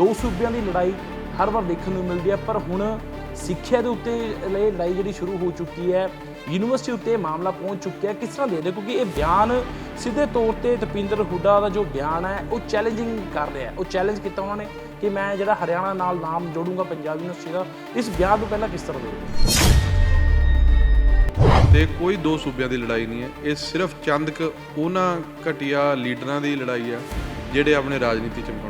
ਦੋ ਸੂਬਿਆਂ ਦੀ ਲੜਾਈ ਹਰ ਵਾਰ ਦੇਖਣ ਨੂੰ ਮਿਲਦੀ ਹੈ, ਪਰ ਹੁਣ ਸਿੱਖਿਆ ਦੇ ਉੱਤੇ ਲਈ ਲੜਾਈ ਜਿਹੜੀ ਸ਼ੁਰੂ ਹੋ ਚੁੱਕੀ ਹੈ, ਯੂਨੀਵਰਸਿਟੀ ਉੱਤੇ ਮਾਮਲਾ ਪਹੁੰਚ ਚੁੱਕਿਆ ਕਿਸ ਤਰ੍ਹਾਂ ਦੇ ਦੇ ਕਿਉਂਕਿ ਇਹ ਬਿਆਨ ਸਿੱਧੇ ਤੌਰ ਤੇ ਤਪਿੰਦਰ ਹੁੱਡਾ ਦਾ ਜੋ ਬਿਆਨ ਹੈ, ਉਹ ਚੈਲੰਜਿੰਗ ਕਰ ਰਿਹਾ ਉਹ ਚੈਲੰਜ ਕੀਤਾ ਉਹਨਾਂ ਨੇ ਕਿ ਮੈਂ ਜਿਹੜਾ ਹਰਿਆਣਾ ਨਾਲ ਨਾਮ ਜੋੜੂੰਗਾ ਪੰਜਾਬ ਯੂਨੀਵਰਸਿਟੀ ਦਾ। ਇਸ ਬਿਆਨ ਨੂੰ ਪਹਿਲਾਂ ਕਿਸ ਤਰ੍ਹਾਂ ਦੇ ਤੇ ਕੋਈ ਦੋ ਸੂਬਿਆਂ ਦੀ ਲੜਾਈ ਨਹੀਂ ਹੈ। ਇਹ ਸਿਰਫ ਚੰਦ ਕੁ ਉਹਨਾਂ ਘਟੀਆ ਲੀਡਰਾਂ ਦੀ ਲੜਾਈ ਆ ਜਿਹੜੇ ਆਪਣੇ ਰਾਜਨੀਤੀ ਚਮਕਾਉਣਾ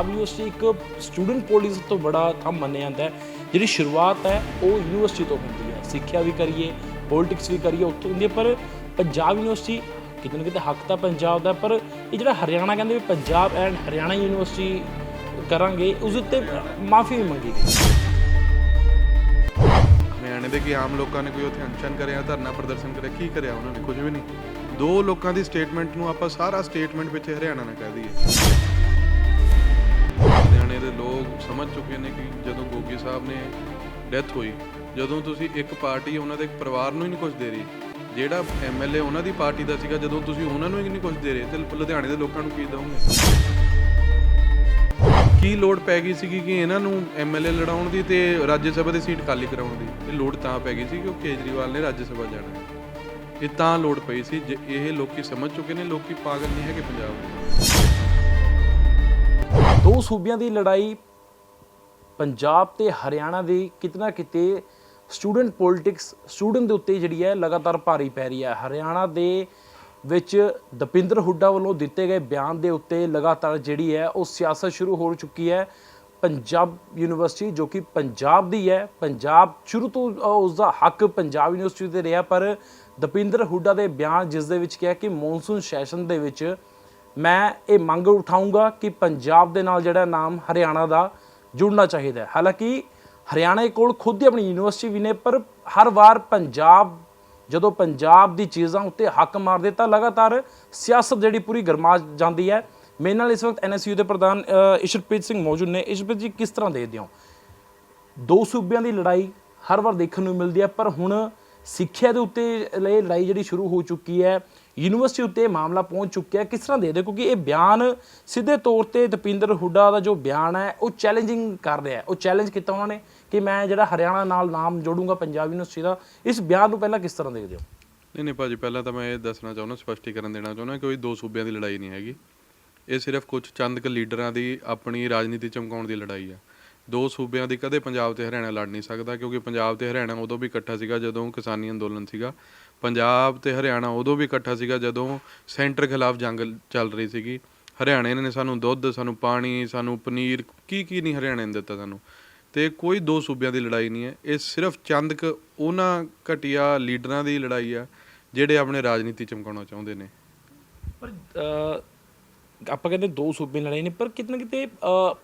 ਪੰਜਾਬ ਯੂਨੀਵਰਸਿਟੀ ਇੱਕ ਸਟੂਡੈਂਟ ਪੋਲਿਸ ਤੋਂ ਬੜਾ ਥੰਮ ਮੰਨਿਆ ਜਾਂਦਾ ਹੈ। ਜਿਹੜੀ ਸ਼ੁਰੂਆਤ ਹੈ, ਉਹ ਯੂਨੀਵਰਸਿਟੀ ਤੋਂ ਹੁੰਦੀ ਹੈ। ਸਿੱਖਿਆ ਵੀ ਕਰੀਏ ਪੋਲਿਟਿਕਸ ਵੀ ਕਰੀਏ, ਉੱਥੋਂ ਹੁੰਦੀ ਹੈ। ਪਰ ਪੰਜਾਬ ਯੂਨੀਵਰਸਿਟੀ ਕਿਤੇ ਨਾ ਕਿਤੇ ਹੱਕ ਤਾਂ ਪੰਜਾਬ ਦਾ ਪਰ ਇਹ ਜਿਹੜਾ ਹਰਿਆਣਾ ਕਹਿੰਦੇ ਵੀ ਪੰਜਾਬ ਐਂਡ ਹਰਿਆਣਾ ਯੂਨੀਵਰਸਿਟੀ ਕਰਾਂਗੇ, ਉਸ ਉੱਤੇ ਮਾਫੀ ਵੀ ਮੰਗੀ ਗਈ। ਹਰਿਆਣੇ ਦੇ ਕੀ ਆਮ ਲੋਕਾਂ ਨੇ ਕੋਈ ਉੱਥੇ ਅਨਸ਼ਨ ਕਰਿਆ, ਧਰਨਾ ਪ੍ਰਦਰਸ਼ਨ ਕਰਿਆ, ਕੀ ਕਰਿਆ ਉਹਨਾਂ ਨੇ? ਕੁਝ ਵੀ ਨਹੀਂ। ਦੋ ਲੋਕਾਂ ਦੀ ਸਟੇਟਮੈਂਟ ਨੂੰ ਆਪਾਂ ਸਾਰਾ ਸਟੇਟਮੈਂਟ ਪਿੱਛੇ ਹਰਿਆਣਾ ਨਾ ਕਹਿ ਦਈਏ। ਹਰਿਆਣੇ ਦੇ ਲੋਕ ਸਮਝ ਚੁੱਕੇ ਨੇ ਕਿ ਜਦੋਂ ਗੋਗੀ ਸਾਹਿਬ ਨੇ ਡੈਥ ਹੋਈ, ਜਦੋਂ ਤੁਸੀਂ ਇੱਕ ਪਾਰਟੀ ਉਹਨਾਂ ਦੇ ਪਰਿਵਾਰ ਨੂੰ ਹੀ ਨਹੀਂ ਕੁਝ ਦੇ ਰਹੀ, ਜਿਹੜਾ ਐਮਐਲਏ ਉਹਨਾਂ ਦੀ ਪਾਰਟੀ ਦਾ ਸੀਗਾ, ਜਦੋਂ ਤੁਸੀਂ ਉਹਨਾਂ ਨੂੰ ਹੀ ਨਹੀਂ ਕੁਝ ਦੇ ਰਹੇ, ਤੇ ਲੁਧਿਆਣੇ ਦੇ ਲੋਕਾਂ ਨੂੰ ਕੀ ਦਵੋਗੇ? ਕੀ ਲੋੜ ਪੈ ਗਈ ਸੀਗੀ ਕਿ ਇਹਨਾਂ ਨੂੰ ਐਮਐਲਏ ਲੜਾਉਣ ਦੀ ਤੇ ਰਾਜ ਸਭਾ ਦੀ ਸੀਟ ਖਾਲੀ ਕਰਾਉਣ ਦੀ? ਇਹ ਲੋੜ ਤਾਂ ਪੈ ਗਈ ਸੀ ਕਿ ਉਹ ਕੇਜਰੀਵਾਲ ਨੇ ਰਾਜ ਸਭਾ ਜਾਣਾ। ਇਹ ਤਾਂ ਲੋੜ ਪਈ ਸੀ, ਜੇ ਇਹ ਲੋਕੀ ਸਮਝ ਚੁੱਕੇ ਨੇ, ਲੋਕੀ ਪਾਗਲ ਨਹੀਂ ਹੈਗੇ ਪੰਜਾਬ ਦੇ। ਦੋ ਸੂਬਿਆਂ ਦੀ ਲੜਾਈ ਪੰਜਾਬ ਤੇ ਹਰਿਆਣਾ ਦੀ ਕਿਤਨਾ ਕਿਤੇ ਸਟੂਡੈਂਟ ਪੋਲਿਟਿਕਸ ਸਟੂਡੈਂਟ ਦੇ ਉੱਤੇ ਜਿਹੜੀ ਹੈ ਲਗਾਤਾਰ ਭਾਰੀ ਪੈ ਰਹੀ ਹੈ। ਹਰਿਆਣਾ ਦੇ ਵਿੱਚ ਦਪਿੰਦਰ ਹੁੱਡਾ ਵੱਲੋਂ ਦਿੱਤੇ ਗਏ ਬਿਆਨ ਦੇ ਉੱਤੇ ਲਗਾਤਾਰ ਜਿਹੜੀ ਹੈ ਉਹ ਸਿਆਸਤ ਸ਼ੁਰੂ ਹੋ ਚੁੱਕੀ ਹੈ। ਪੰਜਾਬ ਯੂਨੀਵਰਸਿਟੀ ਜੋ ਕਿ ਪੰਜਾਬ ਦੀ ਹੈ ਪੰਜਾਬ ਸ਼ੁਰੂ ਤੋਂ ਅ, ਉਸ ਦਾ ਹੱਕ ਪੰਜਾਬ ਯੂਨੀਵਰਸਿਟੀ ਤੇ ਰਿਹਾ ਪਰ ਦਪਿੰਦਰ ਹੁੱਡਾ ਦੇ ਬਿਆਨ ਜਿਸ ਦੇ ਵਿੱਚ ਕਿਹਾ ਕਿ ਮੌਨਸੂਨ ਸੈਸ਼ਨ ਦੇ ਵਿੱਚ ਮੈਂ ਇਹ ਮੰਗ ਉਠਾਊਂਗਾ ਕਿ ਪੰਜਾਬ ਦੇ ਨਾਲ ਜਿਹੜਾ ਨਾਮ ਹਰਿਆਣਾ ਦਾ ਜੁੜਨਾ ਚਾਹੀਦਾ ਹੈ। ਹਾਲਾਂਕਿ ਹਰਿਆਣਾ ਕੋਲ ਖੁਦ ਹੀ ਆਪਣੀ ਯੂਨੀਵਰਸਿਟੀ ਵੀ ਨੇ, ਪਰ ਹਰ ਵਾਰ ਪੰਜਾਬ, ਜਦੋਂ ਪੰਜਾਬ ਦੀ ਚੀਜ਼ਾਂ ਉੱਤੇ ਹੱਕ ਮਾਰ ਦਿੱਤਾ ਲਗਾਤਾਰ ਸਿਆਸਤ ਜਿਹੜੀ ਪੂਰੀ ਗਰਮਾ ਜਾਂਦੀ ਹੈ। ਮੇਰੇ ਨਾਲ ਇਸ ਵਕਤ ਐਨਐਸਯੂ ਦੇ ਪ੍ਰਧਾਨ ਇਸ਼ਰਪ੍ਰੀਤ ਸਿੰਘ ਮੌਜੂਦ ਨੇ। ਇਸ਼ਰਪ੍ਰੀਤ ਜੀ, ਕਿਸ ਤਰ੍ਹਾਂ ਦੇਖਦੇ ਹੋ? ਦੋ ਸੂਬਿਆਂ ਦੀ ਲੜਾਈ ਹਰ ਵਾਰ ਦੇਖਣ ਨੂੰ ਮਿਲਦੀ ਹੈ, ਪਰ ਹੁਣ ਸਿੱਖਿਆ ਦੇ ਉੱਤੇ ਲਈ ਲੜਾਈ ਜਿਹੜੀ ਸ਼ੁਰੂ ਹੋ ਚੁੱਕੀ ਹੈ ਯੂਨੀਵਰਸਿਟੀ ਉੱਤੇ ਮਾਮਲਾ ਪਹੁੰਚ ਚੁੱਕਿਆ ਕਿਸ ਤਰ੍ਹਾਂ ਦੇਖਦੇ ਹੋ? ਕਿਉਂਕਿ ਇਹ ਬਿਆਨ ਸਿੱਧੇ ਤੌਰ ਤੇ ਦਪਿੰਦਰ ਹੁੱਡਾ ਦਾ ਜੋ ਬਿਆਨ ਹੈ, ਉਹ ਚੈਲੰਜਿੰਗ ਕਰ ਰਿਹਾ ਹੈ। ਉਹ ਚੈਲੰਜ ਕੀਤਾ ਉਹਨਾਂ ਨੇ ਕਿ ਮੈਂ ਜਿਹੜਾ ਹਰਿਆਣਾ ਨਾਲ ਨਾਮ ਜੋੜੂੰਗਾ ਪੰਜਾਬ ਯੂਨੀਵਰਸਿਟੀ ਦਾ। ਇਸ ਬਿਆਨ ਨੂੰ ਪਹਿਲਾਂ ਕਿਸ ਤਰ੍ਹਾਂ ਦੇਖਦੇ ਹੋ? ਨਹੀਂ ਨਹੀਂ ਭਾਜੀ, ਪਹਿਲਾਂ ਤਾਂ ਮੈਂ ਇਹ ਦੱਸਣਾ ਚਾਹੁੰਦਾ, ਸਪਸ਼ਟੀਕਰਨ ਦੇਣਾ ਚਾਹੁੰਦਾ ਕਿ ਕੋਈ ਦੋ ਸੂਬਿਆਂ ਦੀ ਲੜਾਈ ਨਹੀਂ ਹੈਗੀ। ਇਹ ਸਿਰਫ ਕੁਝ ਚੰਦ ਕੁ ਲੀਡਰਾਂ ਦੀ ਆਪਣੀ ਰਾਜਨੀਤੀ ਚਮਕਾਉਣ ਦੀ ਲੜਾਈ ਹੈ ਦੋ ਸੂਬਿਆਂ ਦੀ ਕਦੇ ਪੰਜਾਬ ਤੇ ਹਰਿਆਣਾ ਲੜ ਨਹੀਂ ਸਕਦਾ, ਕਿਉਂਕਿ ਪੰਜਾਬ ਤੇ ਹਰਿਆਣਾ ਉਦੋਂ ਵੀ ਇਕੱਠਾ ਸੀਗਾ ਜਦੋਂ ਕਿਸਾਨੀ ਅੰਦੋਲਨ ਸੀਗਾ। ਪੰਜਾਬ ਤੇ ਹਰਿਆਣਾ ਉਦੋਂ ਵੀ ਇਕੱਠਾ ਸੀਗਾ ਜਦੋਂ ਸੈਂਟਰ ਖਿਲਾਫ ਜੰਗ ਚੱਲ ਰਹੀ ਸੀਗੀ। ਹਰਿਆਣੇ ਨੇ ਸਾਨੂੰ ਦੁੱਧ, ਸਾਨੂੰ ਪਾਣੀ, ਸਾਨੂੰ ਪਨੀਰ ਕੀ ਕੀ ਨਹੀਂ ਹਰਿਆਣੇ ਨੇ ਦਿੱਤਾ ਸਾਨੂੰ। ਤੇ ਕੋਈ ਦੋ ਸੂਬਿਆਂ ਦੀ ਲੜਾਈ ਨਹੀਂ ਹੈ। ਇਹ ਸਿਰਫ ਚੰਦ ਕੁ ਉਹਨਾਂ ਘਟੀਆ ਲੀਡਰਾਂ ਦੀ ਲੜਾਈ ਆ ਜਿਹੜੇ ਆਪਣੇ ਰਾਜਨੀਤੀ ਚਮਕਾਉਣਾ ਚਾਹੁੰਦੇ ਨੇ। ਪਰ ਆਪਾਂ ਕਹਿੰਦੇ ਦੋ ਸੂਬੇ ਲੜਾਈ ਨੇ, ਪਰ ਕਿਤੇ ਨਾ ਕਿਤੇ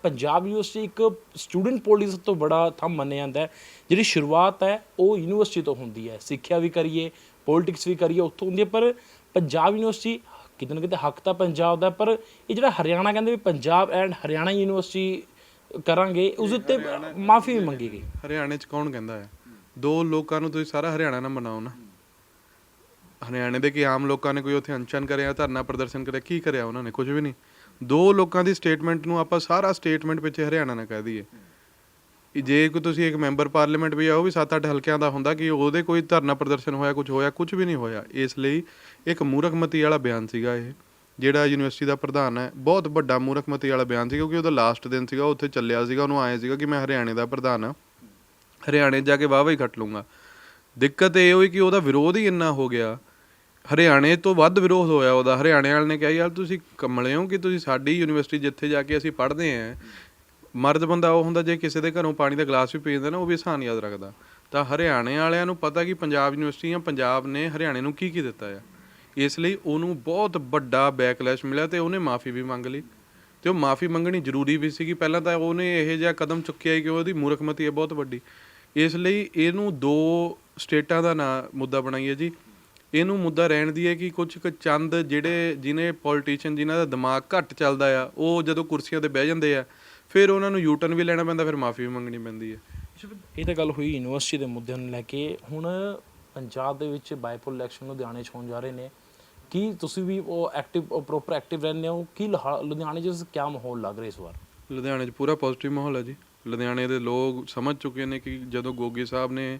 ਪੰਜਾਬ ਯੂਨੀਵਰਸਿਟੀ ਇੱਕ ਸਟੂਡੈਂਟ ਪੋਲਿਸ ਤੋਂ ਬੜਾ ਥੰਮ ਮੰਨਿਆ ਜਾਂਦਾ ਹੈ। ਜਿਹੜੀ ਸ਼ੁਰੂਆਤ ਹੈ, ਉਹ ਯੂਨੀਵਰਸਿਟੀ ਤੋਂ ਹੁੰਦੀ ਹੈ। ਸਿੱਖਿਆ ਵੀ ਕਰੀਏ ਪੋਲਿਟਿਕਸ ਵੀ ਕਰੀਏ, ਉੱਥੋਂ ਹੁੰਦੀ ਹੈ, ਪਰ ਪੰਜਾਬ ਯੂਨੀਵਰਸਿਟੀ ਕਿਤੇ ਨਾ ਕਿਤੇ ਹੱਕ ਤਾਂ ਪੰਜਾਬ ਦਾ, ਪਰ ਇਹ ਜਿਹੜਾ ਹਰਿਆਣਾ ਕਹਿੰਦੇ ਵੀ ਪੰਜਾਬ ਐਂਡ ਹਰਿਆਣਾ ਯੂਨੀਵਰਸਿਟੀ ਕਰਾਂਗੇ, ਉਸ ਉੱਤੇ ਮਾਫੀ ਵੀ ਮੰਗੀ ਗਈ। ਹਰਿਆਣੇ ਚ ਕੌਣ ਕਹਿੰਦਾ ਹੈ? ਦੋ ਲੋਕਾਂ ਨੂੰ ਤੁਸੀਂ ਸਾਰਾ ਹਰਿਆਣਾ ਨਾ ਬਣਾਓ ਨਾ। ਹਰਿਆਣੇ ਦੇ ਕੀ ਆਮ ਲੋਕਾਂ ਨੇ ਕੋਈ ਉੱਥੇ ਅਨਸ਼ਨ ਕਰਿਆ, ਧਰਨਾ ਪ੍ਰਦਰਸ਼ਨ ਕਰਿਆ, ਕੀ ਕਰਿਆ ਉਹਨਾਂ ਨੇ? ਕੁਝ ਵੀ ਨਹੀਂ। ਦੋ ਲੋਕਾਂ ਦੀ ਸਟੇਟਮੈਂਟ ਨੂੰ ਆਪਾਂ ਸਾਰਾ ਸਟੇਟਮੈਂਟ ਪਿੱਛੇ ਹਰਿਆਣਾ ਨਾ ਕਹਿ ਦਈਏ। ਕਿ ਜੇ ਕੋਈ ਤੁਸੀਂ ਇੱਕ ਮੈਂਬਰ ਪਾਰਲੀਮੈਂਟ ਵੀ ਆ ਉਹ ਵੀ 7-8 ਹਲਕਿਆਂ ਦਾ ਹੁੰਦਾ ਕਿ ਉਹਦੇ ਕੋਈ ਧਰਨਾ ਪ੍ਰਦਰਸ਼ਨ ਹੋਇਆ ਕੁਝ ਹੋਇਆ ਕੁਝ ਵੀ ਨਹੀਂ ਹੋਇਆ, ਇਸ ਲਈ ਇੱਕ ਮੂਰਖਮਤੀ ਵਾਲਾ ਬਿਆਨ ਸੀਗਾ ਇਹ, ਜਿਹੜਾ ਯੂਨੀਵਰਸਿਟੀ ਦਾ ਪ੍ਰਧਾਨ ਹੈ। ਬਹੁਤ ਵੱਡਾ ਮੂਰਖਮਤੀ ਵਾਲਾ ਬਿਆਨ ਸੀ, ਕਿਉਂਕਿ ਉਹਦਾ ਲਾਸਟ ਦਿਨ ਸੀਗਾ ਉਹ ਉੱਥੇ ਚੱਲਿਆ ਸੀਗਾ, ਉਹਨੂੰ ਆਏ ਸੀਗਾ ਕਿ ਮੈਂ ਹਰਿਆਣੇ ਦਾ ਪ੍ਰਧਾਨ ਹਾਂ। ਹਰਿਆਣੇ ਜਾ ਕੇ ਵਾਹਵਾ ਹੀ ਖੱਟ ਲੂੰਗਾ ਦਿੱਕਤ ਇਹ ਹੋਈ ਕਿ ਉਹਦਾ ਵਿਰੋਧ ਹੀ ਇੰਨਾ ਹੋ ਗਿਆ। ਹਰਿਆਣੇ ਤੋਂ ਵੱਧ ਵਿਰੋਧ ਹੋਇਆ ਉਹਦਾ। ਹਰਿਆਣੇ ਵਾਲੇ ਨੇ ਕਿਹਾ, ਯਾਰ ਤੁਸੀਂ ਕਮਲੇ ਹੋ ਕਿ ਤੁਸੀਂ ਸਾਡੀ ਯੂਨੀਵਰਸਿਟੀ ਜਿੱਥੇ ਜਾ ਕੇ ਅਸੀਂ ਪੜ੍ਹਦੇ ਆਂ ਮਰਦ ਬੰਦਾ ਉਹ ਹੁੰਦਾ ਜੇ ਕਿਸੇ ਦੇ ਘਰੋਂ ਪਾਣੀ ਦਾ ਗਲਾਸ ਵੀ ਪੀ ਜਾਂਦਾ ਨਾ, ਉਹ ਵੀ ਆਸਾਨ ਯਾਦ ਰੱਖਦਾ। ਤਾਂ ਹਰਿਆਣੇ ਵਾਲਿਆਂ ਨੂੰ ਪਤਾ ਕਿ ਪੰਜਾਬ ਯੂਨੀਵਰਸਿਟੀ ਜਾਂ ਪੰਜਾਬ ਨੇ ਹਰਿਆਣੇ ਨੂੰ ਕੀ ਕੀ ਦਿੱਤਾ ਆ। ਇਸ ਲਈ ਉਹਨੂੰ ਬਹੁਤ ਵੱਡਾ ਬੈਕਲੈਸ਼ ਮਿਲਿਆ ਤੇ ਉਹਨੇ ਮਾਫੀ ਵੀ ਮੰਗ ਲਈ। ਤੇ ਉਹ ਮਾਫੀ ਮੰਗਣੀ ਜ਼ਰੂਰੀ ਵੀ ਸੀਗੀ। ਪਹਿਲਾਂ ਤਾਂ ਉਹਨੇ ਇਹ ਜਿਹਾ ਕਦਮ ਚੁੱਕਿਆ ਕਿ ਉਹਦੀ ਮੂਰਖਮਤੀ ਹੈ ਬਹੁਤ ਵੱਡੀ। ਇਸ ਲਈ ਇਹਨੂੰ ਦੋ ਸਟੇਟਾਂ ਦਾ ਨਾ ਮੁੱਦਾ ਬਣਾਈਏ ਜੀ। ਇਹਨੂੰ ਮੁੱਦਾ ਰਹਿਣ ਦੀ ਹੈ ਕਿ ਕੁਝ ਕੁ ਚੰਦ ਜਿਹੜੇ ਜਿਨੇ ਪੋਲੀਟੀਸ਼ੀਅਨ ਜਿਨ੍ਹਾਂ ਦਾ ਦਿਮਾਗ ਘੱਟ ਚੱਲਦਾ ਆ, ਉਹ ਜਦੋਂ ਕੁਰਸੀਆਂ ਤੇ ਬਹਿ ਜਾਂਦੇ ਆ ਫਿਰ ਉਹਨਾਂ ਨੂੰ ਯੂਟਰਨ ਵੀ ਲੈਣਾ ਪੈਂਦਾ ਫਿਰ ਮਾਫੀ ਵੀ ਮੰਗਣੀ ਪੈਂਦੀ ਹੈ। ਇਹ ਤਾਂ ਗੱਲ ਹੋਈ ਯੂਨੀਵਰਸਿਟੀ ਦੇ ਮੁੱਦਿਆਂ ਨੂੰ ਲੈ ਕੇ। ਹੁਣ ਪੰਜਾਬ ਦੇ ਵਿੱਚ ਬਾਈਪੋਲ ਇਲੈਕਸ਼ਨ ਲੁਧਿਆਣੇ 'ਚ ਹੋਣ ਜਾ ਰਹੇ ਨੇ। ਕੀ ਤੁਸੀਂ ਵੀ ਉਹ ਐਕਟਿਵ ਪ੍ਰੋਪਰ ਐਕਟਿਵ ਰਹਿੰਦੇ ਹੋ? ਕੀ ਲੁਹਾ- ਲੁਧਿਆਣੇ 'ਚ ਕੀ ਮਾਹੌਲ ਲੱਗ ਰਿਹਾ ਇਸ ਵਾਰ? ਲੁਧਿਆਣੇ 'ਚ ਪੂਰਾ ਪੋਜ਼ਿਟਿਵ ਮਾਹੌਲ ਹੈ ਜੀ। ਲੁਧਿਆਣੇ ਦੇ ਲੋਕ ਸਮਝ ਚੁੱਕੇ ਨੇ ਕਿ ਜਦੋਂ ਗੋਗੀ ਸਾਹਿਬ ਨੇ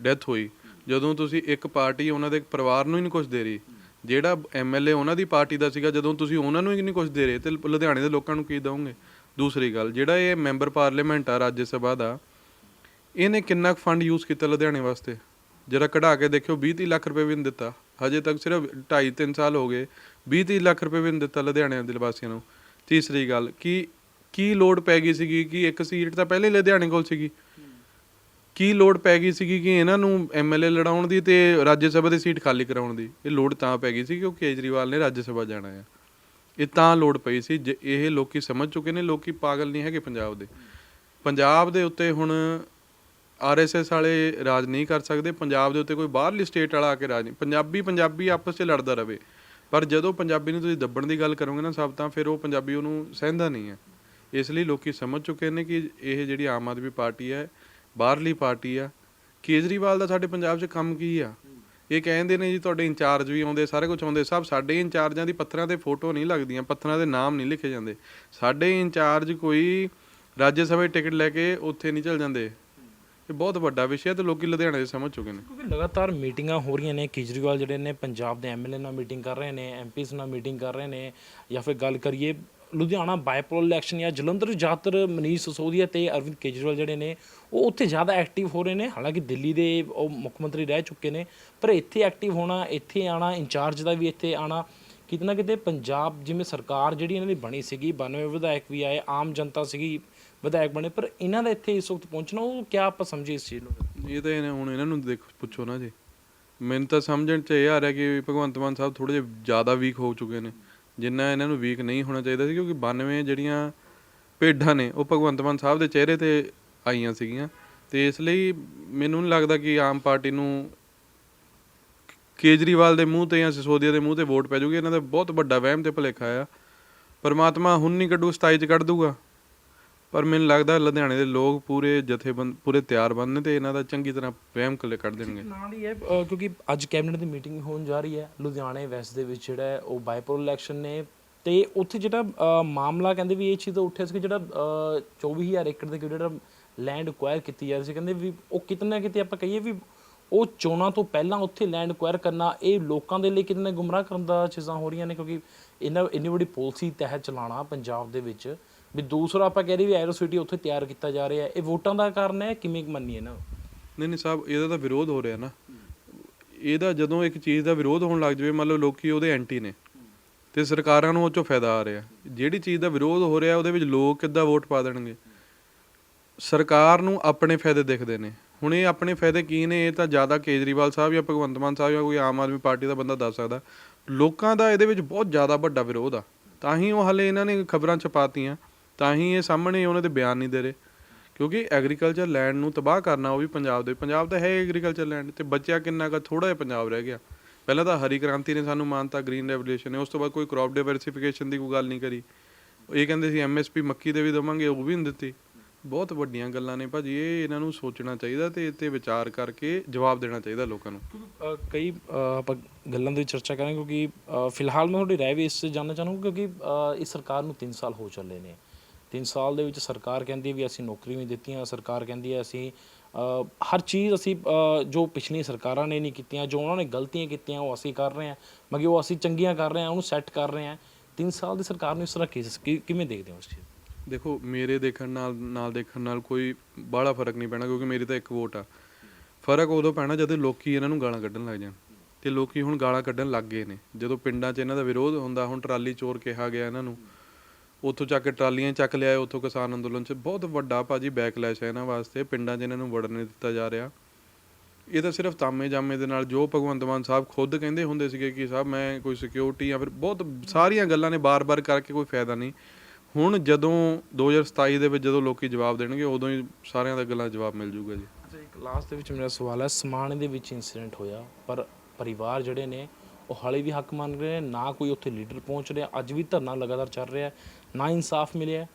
ਡੈਥ ਹੋਈ ਜਦੋਂ ਤੁਸੀਂ ਇੱਕ ਪਾਰਟੀ ਉਹਨਾਂ ਦੇ ਪਰਿਵਾਰ ਨੂੰ ਹੀ ਨਹੀਂ ਕੁਝ ਦੇ ਰਹੀ ਜਿਹੜਾ ਐਮਐਲਏ ਉਹਨਾਂ ਦੀ ਪਾਰਟੀ ਦਾ ਸੀਗਾ ਜਦੋਂ ਤੁਸੀਂ ਉਹਨਾਂ ਨੂੰ ਹੀ ਨਹੀਂ ਕੁਝ ਦੇ ਰਹੇ ਤੇ ਲੁਧਿਆਣੇ ਦੇ ਲੋਕਾਂ ਨੂੰ ਕੀ ਦਵੋਗੇ? ਦੂਸਰੀ ਗੱਲ, ਜਿਹੜਾ ਇਹ ਮੈਂਬਰ ਪਾਰਲੀਮੈਂਟ ਆ, ਰਾਜ ਸਭਾ ਦਾ, ਇਹਨੇ ਕਿੰਨਾ ਫੰਡ ਯੂਜ਼ ਕੀਤਾ ਲੁਧਿਆਣੇ ਵਾਸਤੇ? ਜਿਹੜਾ ਕਢਾ ਕੇ ਦੇਖਿਓ 20 30 ਲੱਖ ਰੁਪਏ ਵੀ ਨਹੀਂ ਦਿੱਤਾ। ਹਜੇ ਤੱਕ ਸਿਰਫ 2.5 3 ਸਾਲ ਹੋ ਗਏ। 20 30 ਲੱਖ ਰੁਪਏ ਵੀ ਨਹੀਂ ਦਿੱਤਾ ਲੁਧਿਆਣੇ ਦੇ ਵਾਸੀਆਂ ਨੂੰ। ਤੀਸਰੀ ਗੱਲ, ਕਿ, ਕੀ ਲੋਡ ਪੈ ਗਈ ਸੀਗੀ ਕਿ ਇੱਕ ਸੀਟ ਤਾਂ ਪਹਿਲੇ ਲੁਧਿਆਣੇ ਕੋਲ ਸੀਗੀ? ਕੀ ਲੋਡ ਪੈ ਗਈ ਸੀਗੀ ਕਿ ਇਹਨਾਂ ਨੂੰ ਐਮਐਲਏ ਲੜਾਉਣ ਦੀ ਤੇ ਰਾਜ ਸਭਾ ਦੀ ਸੀਟ ਖਾਲੀ ਕਰਾਉਣ ਦੀ? ਇਹ ਲੋਡ ਤਾਂ ਪੈ ਗਈ ਸੀ ਕਿਉਂਕਿ ਕੇਜਰੀਵਾਲ ਨੇ ਰਾਜ ਸਭਾ ਜਾਣਾ ਆ। ਇਹ ਤਾਂ ਲੋੜ ਪਈ ਸੀ ਜੇ ਇਹ ਲੋਕੀ ਸਮਝ ਚੁੱਕੇ ਨੇ, ਲੋਕੀ ਪਾਗਲ ਨਹੀਂ ਹੈਗੇ ਪੰਜਾਬ ਦੇ। ਪੰਜਾਬ ਦੇ ਉੱਤੇ ਹੁਣ ਆਰਐਸਐਸ ਵਾਲੇ ਰਾਜ ਨਹੀਂ ਕਰ ਸਕਦੇ, ਪੰਜਾਬ ਦੇ ਉੱਤੇ ਕੋਈ ਬਾਹਰਲੀ ਸਟੇਟ ਵਾਲਾ ਆ ਕੇ ਰਾਜ ਨਹੀਂ, ਪੰਜਾਬੀ ਪੰਜਾਬੀ ਆਪਸ 'ਚ ਲੜਦਾ ਰਵੇ। ਪਰ ਜਦੋਂ ਪੰਜਾਬੀ ਨੂੰ ਤੁਸੀਂ ਦੱਬਣ ਦੀ ਗੱਲ ਕਰੋਗੇ ਨਾ ਸਭ, ਤਾਂ ਫਿਰ ਉਹ ਪੰਜਾਬੀ ਉਹਨੂੰ ਸਹਿੰਦਾ ਨਹੀਂ ਹੈ। ਇਸ ਲਈ ਲੋਕੀ ਸਮਝ ਚੁੱਕੇ ਨੇ ਕਿ ਇਹ ਜਿਹੜੀ ਆਮ ਆਦਮੀ ਪਾਰਟੀ ਹੈ, ਬਾਹਰਲੀ ਪਾਰਟੀ ਆ, ਕੇਜਰੀਵਾਲ ਦਾ ਸਾਡੇ ਪੰਜਾਬ 'ਚ ਕੰਮ ਕੀ ਆ? ਇਹ ਕਹਿੰਦੇ ਨੇ ਜੀ, ਤੁਹਾਡੇ ਇੰਚਾਰਜ ਵੀ ਆਉਂਦੇ, ਸਾਰੇ ਕੁਝ ਆਉਂਦੇ, ਸਭ ਸਾਡੇ ਇੰਚਾਰਜਾਂ ਦੀ ਪੱਥਰਾਂ ਤੇ ਫੋਟੋ ਨਹੀਂ ਲੱਗਦੀਆਂ, ਪੱਥਰਾਂ ਦੇ ਨਾਮ ਨਹੀਂ ਲਿਖੇ ਜਾਂਦੇ। ਸਾਡੇ ਇੰਚਾਰਜ ਕੋਈ ਰਾਜ ਸਭਾ ਟਿਕਟ ਲੈ ਕੇ ਉੱਥੇ ਨਹੀਂ ਚਲ ਜਾਂਦੇ। ਇਹ ਬਹੁਤ ਵੱਡਾ ਵਿਸ਼ਾ ਤੇ ਲੋਕੀ ਲੁਧਿਆਣੇ ਦੇ ਸਮਝ ਚੁੱਕੇ ਨੇ। ਕਿਉਂਕਿ ਲਗਾਤਾਰ ਮੀਟਿੰਗਾਂ ਹੋ ਰਹੀਆਂ ਨੇ, ਕੇਜਰੀਵਾਲ ਜਿਹੜੇ ਨੇ ਪੰਜਾਬ ਦੇ ਐਮਐਲਏ ਨਾਲ ਮੀਟਿੰਗ ਕਰ ਰਹੇ ਨੇ ਐਮਪੀਸ ਨਾਲ ਮੀਟਿੰਗ ਕਰ ਰਹੇ ਨੇ, ਜਾਂ ਫਿਰ ਗੱਲ ਕਰੀਏ ਲੁਧਿਆਣਾ ਬਾਈਪੋਲ ਇਲੈਕਸ਼ਨ ਜਾਂ ਜਲੰਧਰ ਜ਼ਿਆਦਾਤਰ ਮਨੀਸ਼ ਸਸੋਦੀਆ ਤੇ ਅਰਵਿੰਦ ਕੇਜਰੀਵਾਲ ਜਿਹੜੇ ਨੇ, ਉਹ ਉੱਥੇ ਜ਼ਿਆਦਾ ਐਕਟਿਵ ਹੋ ਰਹੇ ਨੇ। ਹਾਲਾਂਕਿ ਦਿੱਲੀ ਦੇ ਉਹ ਮੁੱਖ ਮੰਤਰੀ ਰਹਿ ਚੁੱਕੇ ਨੇ, ਪਰ ਇੱਥੇ ਐਕਟਿਵ ਹੋਣਾ, ਇੱਥੇ ਆਣਾ, ਇੰਚਾਰਜ ਦਾ ਵੀ ਇੱਥੇ ਆਣਾ, ਕਿਤੇ ਨਾ ਕਿਤੇ ਪੰਜਾਬ ਜਿਵੇਂ ਸਰਕਾਰ ਜਿਹੜੀ ਇਹਨਾਂ ਦੀ ਬਣੀ ਸੀਗੀ 92 ਵਿਧਾਇਕ ਵੀ ਆਏ, ਆਮ ਜਨਤਾ ਸੀਗੀ, ਵਿਧਾਇਕ ਬਣੇ, ਪਰ ਇਹਨਾਂ ਦਾ ਇੱਥੇ ਇਸ ਵਕਤ ਪਹੁੰਚਣਾ, ਉਹ ਕਿਆ ਆਪਾਂ ਸਮਝੇ ਇਸ ਚੀਜ਼ ਨੂੰ? ਇਹ ਤਾਂ ਇਹਨੇ ਹੁਣ ਇਹਨਾਂ ਨੂੰ ਦੇਖ, ਪੁੱਛੋ ਨਾ ਜੀ। ਮੈਨੂੰ ਤਾਂ ਸਮਝਣ ਚ ਇਹ ਆ ਰਿਹਾ ਕਿ ਭਗਵੰਤ ਮਾਨ ਸਾਹਿਬ ਥੋੜੇ ਜਿਹਾ ਜ਼ਿਆਦਾ ਵੀਕ ਹੋ ਚੁੱਕੇ ਨੇ। ਜਿੰਨਾ ਇਹਨਾਂ ਨੂੰ ਵੀਕ ਨਹੀਂ ਹੋਣਾ ਚਾਹੀਦਾ ਸੀ, ਕਿਉਂਕਿ 92 ਜਿਹੜੀਆਂ ਭੇਡਾਂ ਨੇ, ਉਹ ਭਗਵੰਤ ਮਾਨ ਸਾਹਿਬ ਦੇ ਚਿਹਰੇ ਤੇ ਆਈਆਂ ਸੀਗੀਆਂ। ਤੇ ਇਸ ਲਈ ਮੈਨੂੰ ਨਹੀਂ ਲੱਗਦਾ ਕਿ ਆਮ ਪਾਰਟੀ ਨੂੰ ਕੇਜਰੀਵਾਲ ਦੇ ਮੂੰਹ ਤੇ ਜਾਂ ਸਿਸੋਦੀਆ ਦੇ ਮੂੰਹ ਤੇ ਵੋਟ ਪੈ ਜਾਊਗੀ ਇਹਨਾਂ ਦਾ ਬਹੁਤ ਵੱਡਾ ਵਹਿਮ ਤੇ ਭੁਲੇਖਾ ਆ। ਪਰਮਾਤਮਾ ਹੁਣ ਨਹੀਂ ਕੱਢੂ 27 ਚ ਕੱਢ ਦੂਗਾ ਪਰ ਮੈਨੂੰ ਲੱਗਦਾ ਲੁਧਿਆਣੇ ਦੇ ਲੋਕ ਪੂਰੇ ਜਥੇਬੰਦ ਪੂਰੇ ਤਿਆਰ ਬੰਦ ਨੇ ਤੇ ਇਹਨਾਂ ਦਾ ਚੰਗੀ ਤਰ੍ਹਾਂ ਵਹਿਮ ਕੱਲੇ ਕੱਢ ਦੇਣਗੇ। ਨਾਲ ਹੀ ਹੈ ਅ, ਕਿਉਂਕਿ ਅੱਜ ਕੈਬਨਿਟ ਦੀ ਮੀਟਿੰਗ ਹੋਣ ਜਾ ਰਹੀ ਹੈ ਲੁਧਿਆਣੇ ਵੈਸਟ ਦੇ ਵਿੱਚ ਜਿਹੜਾ ਹੈ ਉਹ ਬਾਈਪੋਲ ਇਲੈਕਸ਼ਨ ਨੇ ਤੇ ਉੱਥੇ ਜਿਹੜਾ ਅ, ਮਾਮਲਾ ਕਹਿੰਦੇ ਵੀ ਇਹ ਚੀਜ਼ ਤੋਂ ਉੱਠਿਆ ਸੀ ਕਿ ਜਿਹੜਾ ਅ, 24000 ਏਕੜ ਦੇ ਜਿਹੜਾ ਲੈਂਡ ਅਕਵਾਇਰ ਕੀਤੀ ਜਾ ਰਹੀ ਸੀ ਕਹਿੰਦੇ ਵੀ ਉਹ ਕਿਤੇ ਨਾ ਕਿਤੇ ਆਪਾਂ ਕਹੀਏ ਵੀ ਉਹ ਚੋਣਾਂ ਤੋਂ ਪਹਿਲਾਂ ਉੱਥੇ ਲੈਂਡ ਅਕਵਾਇਰ ਕਰਨਾ ਇਹ ਲੋਕਾਂ ਦੇ ਲਈ ਕਿਤੇ ਨਾ ਗੁੰਮਰਾਹ ਕਰਨ ਦਾ ਚੀਜ਼ਾਂ ਹੋ ਰਹੀਆਂ ਨੇ ਕਿਉਂਕਿ ਇਹਨਾਂ ਇੰਨੀ ਵੱਡੀ ਪਾਲਿਸੀ ਤਹਿਤ ਚਲਾਣਾ ਪੰਜਾਬ ਦੇ ਵਿੱਚ ਵੀ ਦੂਸਰਾ ਆਪਾਂ ਕਹਿ ਰਹੀ ਵੀ ਐਰੋਸਿਟੀ ਉੱਥੇ ਤਿਆਰ ਕੀਤਾ ਜਾ ਰਿਹਾ ਇਹ ਵੋਟਾਂ ਦਾ ਕਾਰਨ ਹੈ ਕਿਵੇਂ ਮੰਨੀਏ ਨਾ? ਨਹੀਂ ਨਹੀਂ ਸਾਹਿਬ, ਇਹਦਾ ਤਾਂ ਵਿਰੋਧ ਹੋ ਰਿਹਾ ਨਾ। ਇਹਦਾ ਜਦੋਂ ਇੱਕ ਚੀਜ਼ ਦਾ ਵਿਰੋਧ ਹੋਣ ਲੱਗ ਜਾਵੇ, ਮੰਨ ਲਓ ਲੋਕੀ ਉਹਦੇ ਐਂਟੀ ਨੇ, ਤੇ ਸਰਕਾਰਾਂ ਨੂੰ ਉਹ ਚੋਂ ਫਾਇਦਾ ਆ ਰਿਹਾ। ਜਿਹੜੀ ਚੀਜ਼ ਦਾ ਵਿਰੋਧ ਹੋ ਰਿਹਾ, ਉਹਦੇ ਵਿੱਚ ਲੋਕ ਕਿੱਦਾਂ ਵੋਟ ਪਾ ਦੇਣਗੇ? ਸਰਕਾਰ ਨੂੰ ਆਪਣੇ ਫਾਇਦੇ ਦਿਖਦੇ ਨੇ। ਹੁਣ ਇਹ ਆਪਣੇ ਫਾਇਦੇ ਕੀ ਨੇ, ਇਹ ਤਾਂ ਜ਼ਿਆਦਾ ਕੇਜਰੀਵਾਲ ਸਾਹਿਬ ਜਾਂ ਭਗਵੰਤ ਮਾਨ ਸਾਹਿਬ ਜਾਂ ਕੋਈ ਆਮ ਆਦਮੀ ਪਾਰਟੀ ਦਾ ਬੰਦਾ ਦੱਸ ਸਕਦਾ। ਲੋਕਾਂ ਦਾ ਇਹਦੇ ਵਿੱਚ ਬਹੁਤ ਜ਼ਿਆਦਾ ਵੱਡਾ ਵਿਰੋਧ ਆ। ਤਾਂ ਹੀ ਉਹ ਹਲੇ ਇਹਨਾਂ ਨੇ ਖਬਰਾਂ ਛਪਾਤੀਆਂ। ਤਾਂ ਹੀ ਇਹ ਸਾਹਮਣੇ ਉਹਨਾਂ ਦੇ ਬਿਆਨ ਨਹੀਂ ਦੇ ਰਹੇ। ਕਿਉਂਕਿ ਐਗਰੀਕਲਚਰ ਲੈਂਡ ਨੂੰ ਤਬਾਹ ਕਰਨਾ ਉਹ ਵੀ ਪੰਜਾਬ ਦੇ ਪੰਜਾਬ ਤਾਂ ਹੈ ਐਗਰੀਕਲਚਰ ਲੈਂਡ ਤੇ ਬਚਿਆ ਕਿੰਨਾ ਕਾ ਥੋੜਾ ਜਿਹਾ ਪੰਜਾਬ ਰਹਿ ਗਿਆ। ਪਹਿਲਾਂ ਤਾਂ ਹਰੀ ਕ੍ਰਾਂਤੀ ਨੇ ਸਾਨੂੰ ਮਾਨਤਾ ਗ੍ਰੀਨ ਰੈਵੋਲੂਸ਼ਨ ਨੇ ਉਸ ਤੋਂ ਬਾਅਦ ਕੋਈ ਕ੍ਰੌਪ ਡਾਈਵਰਸਿਫਿਕੇਸ਼ਨ ਦੀ ਕੋਈ ਗੱਲ ਨਹੀਂ ਕਰੀ। ਇਹ ਕਹਿੰਦੇ ਸੀ ਐਮਐਸਪੀ ਮੱਕੀ ਦੇ ਵੀ ਦਵਾਂਗੇ ਉਹ ਵੀ ਨਹੀਂ ਦਿੱਤੀ। ਬਹੁਤ ਵੱਡੀਆਂ ਗੱਲਾਂ ਨੇ ਭਾਜੀ ਇਹ ਇਹਨਾਂ ਨੂੰ ਸੋਚਣਾ ਚਾਹੀਦਾ ਤੇ ਇਹ ਤੇ ਵਿਚਾਰ ਕਰਕੇ ਜਵਾਬ ਦੇਣਾ ਚਾਹੀਦਾ ਲੋਕਾਂ ਨੂੰ। ਕਈ ਆਪਾਂ ਗੱਲਾਂ ਦੀ ਚਰਚਾ ਕਰਾਂਗੇ ਕਿਉਂਕਿ ਫਿਲਹਾਲ ਮੈਂ ਤੁਹਾਡੀ ਰਾਏ ਵੀ ਇਸ 'ਚ ਜਾਣਨਾ ਚਾਹੂੰਗਾ ਕਿਉਂਕਿ ਅ, ਇਸ ਸਰਕਾਰ ਨੂੰ 3 ਸਾਲ ਹੋ ਚੱਲੇ ਨੇ। 3 ਸਾਲ ਦੇ ਵਿੱਚ ਸਰਕਾਰ ਕਹਿੰਦੀ ਵੀ ਅਸੀਂ ਨੌਕਰੀ ਵੀ ਦਿੱਤੀਆਂ, ਸਰਕਾਰ ਕਹਿੰਦੀ ਹੈ ਅਸੀਂ ਹਰ ਚੀਜ਼ ਅਸੀਂ ਜੋ ਪਿਛਲੀਆਂ ਸਰਕਾਰਾਂ ਨੇ ਨਹੀਂ ਕੀਤੀਆਂ, ਜੋ ਉਹਨਾਂ ਨੇ ਗਲਤੀਆਂ ਕੀਤੀਆਂ, ਉਹ ਅਸੀਂ ਕਰ ਰਹੇ ਹਾਂ। ਮਗੇ ਉਹ ਅਸੀਂ ਚੰਗੀਆਂ ਕਰ ਰਹੇ ਹਾਂ, ਉਹਨੂੰ ਸੈੱਟ ਕਰ ਰਹੇ ਹਾਂ। 3 ਸਾਲ ਦੀ ਸਰਕਾਰ ਨੂੰ ਇਸ ਤਰ੍ਹਾਂ ਕਿਸ- ਕਿਵੇਂ ਦੇਖਦੇ ਹੋ ਉਸ ਚੀਜ਼? ਦੇਖੋ, ਮੇਰੇ ਦੇਖਣ ਨਾਲ ਨਾਲ ਦੇਖਣ ਨਾਲ ਕੋਈ ਬਾਹਲਾ ਫ਼ਰਕ ਨਹੀਂ ਪੈਣਾ, ਕਿਉਂਕਿ ਮੇਰੀ ਤਾਂ ਇੱਕ ਵੋਟ ਆ। ਫ਼ਰਕ ਉਦੋਂ ਪੈਣਾ ਜਦੋਂ ਲੋਕੀ ਇਹਨਾਂ ਨੂੰ ਗਾਲਾਂ ਕੱਢਣ ਲੱਗ ਜਾਣ। ਤੇ ਲੋਕੀ ਹੁਣ ਗਾਲਾਂ ਕੱਢਣ ਲੱਗ ਗਏ ਨੇ। ਜਦੋਂ ਪਿੰਡਾਂ 'ਚ ਇਹਨਾਂ ਦਾ ਵਿਰੋਧ ਹੁੰਦਾ, ਹੁਣ ਟਰਾਲੀ ਚੋਰ ਕਿਹਾ ਗਿਆ ਇਹਨਾਂ ਨੂੰ ਉੱਥੋਂ ਚੱਕ ਕੇ ਟਰਾਲੀਆਂ ਚੱਕ ਲਿਆਏ, ਉੱਥੋਂ ਕਿਸਾਨ ਅੰਦੋਲਨ 'ਚ। ਬਹੁਤ ਵੱਡਾ ਭਾਜੀ ਬੈਕਲੈਸ਼ ਹੈ ਇਹਨਾਂ ਵਾਸਤੇ, ਪਿੰਡਾਂ 'ਚ ਇਹਨਾਂ ਨੂੰ ਵੜਨ ਨਹੀਂ ਦਿੱਤਾ ਜਾ ਰਿਹਾ। ਇਹ ਤਾਂ ਸਿਰਫ ਤਾਮੇ ਜਾਮੇ ਦੇ ਨਾਲ, ਜੋ ਭਗਵੰਤ ਮਾਨ ਸਾਹਿਬ ਖੁਦ ਕਹਿੰਦੇ ਹੁੰਦੇ ਸੀਗੇ ਕਿ ਸਾਹਿਬ ਮੈਂ ਕੋਈ ਸਿਕਿਉਰਿਟੀ ਜਾਂ ਫਿਰ ਬਹੁਤ ਸਾਰੀਆਂ ਗੱਲਾਂ ਨੇ ਬਾਰ-ਬਾਰ ਕਰਕੇ ਕੋਈ ਫਾਇਦਾ ਨਹੀਂ। ਹੁਣ ਜਦੋਂ 2027 ਦੇ ਵਿੱਚ ਜਦੋਂ ਲੋਕੀ ਜਵਾਬ ਦੇਣਗੇ, ਉਦੋਂ ਹੀ ਸਾਰਿਆਂ ਦਾ ਗੱਲਾਂ ਜਵਾਬ ਮਿਲ ਜੂਗਾ ਜੀ। ਅੱਛਾ, ਇੱਕ ਲਾਸਟ ਦੇ ਵਿੱਚ ਮੇਰਾ ਸਵਾਲ ਹੈ ਸਮਾਨ ਦੇ ਵਿੱਚ ਇਨਸੀਡੈਂਟ ਹੋਇਆ, ਪਰ ਪਰਿਵਾਰ ਜਿਹੜੇ ਨੇ ਉਹ ਹਾਲੇ ਵੀ ਹੱਕ ਮੰਨ ਰਹੇ ਨੇ, ਨਾ ਕੋਈ ਉੱਥੇ ਲੀਡਰ ਪਹੁੰਚ ਰਿਹਾ, ਅੱਜ ਵੀ ਧਰਨਾ ਲਗਾਤਾਰ ਚੱਲ ਰਿਹਾ, ਨਾ ਇਨਸਾਫ ਮਿਲਿਆ,